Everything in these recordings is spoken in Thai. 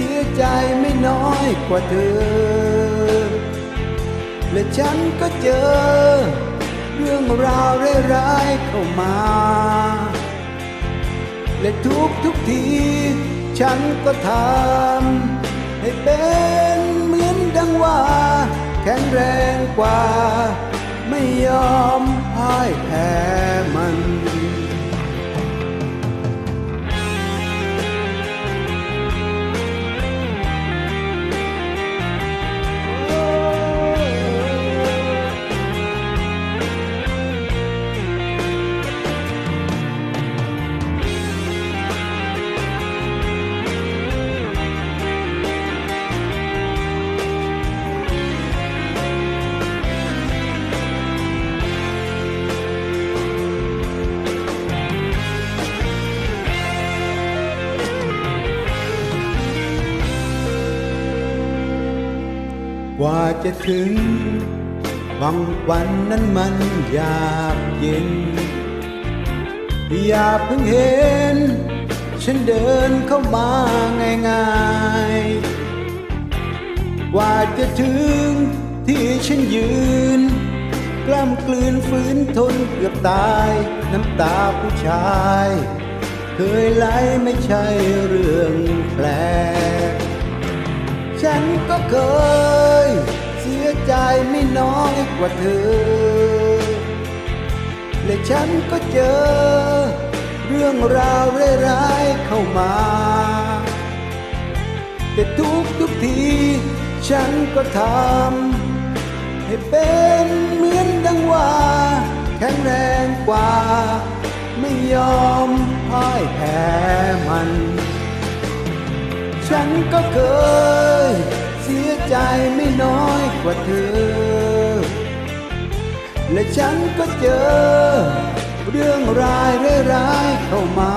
สียใจไม่น้อยกว่าเธอ และฉันก็เจอ เรื่องราวร้ายๆเข้ามา และทุกทุกที ฉันก็ทำให้เป็นเหมือนดังว่า แข็งแรงกว่า ไม่ยอมพ่ายแพ้ กว่าจะถึง บางวันนั้นมันยากเย็น อย่าเพิ่งเห็น ฉันเดินเข้ามาง่ายๆ กว่าจะถึงที่ฉันยืน กล้ำกลืนฝืนทนเกือบตาย น้ำตาผู้ชาย เคยไหลไม่ใช่เรื่องแปลกฉันก็เคย กว่าเธอ และฉันก็เจอ เรื่องราวร้ายๆเข้ามา แต่ทุกทุกที ฉันก็ทำให้เป็นเหมือนดังว่า แข็งแรงกว่า ไม่ยอมพ่ายแพ้มัน ฉันก็เคยเสียใจไม่น้อยกว่าเธอ และฉันก็เจอ เรื่องร้ายร้ายเข้ามา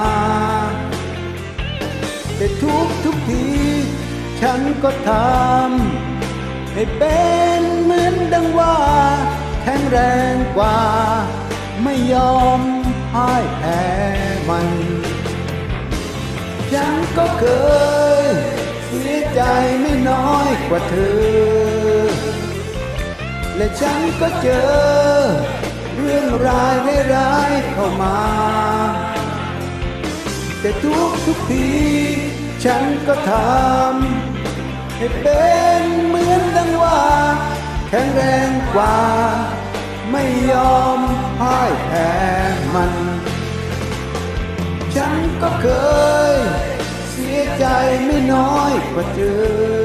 แต่ทุกทุกที ฉันก็ทำให้เป็นเหมือนดังว่าแข็งแรงกว่า ไม่ยอมพ่ายแพ้มัน ฉันก็เคย เสียใจไม่น้อยกว่าเธอ และฉันก็เจอ เรื่องร้ายร้ายเข้ามา แต่ทุกทุกทีฉันก็ทำให้เป็นเหมือนดังว่า แข็งแรงกว่า ไม่ยอมพ่ายแพ้มัน ฉันก็เคย เสียใจไม่น้อยกว่าเธอ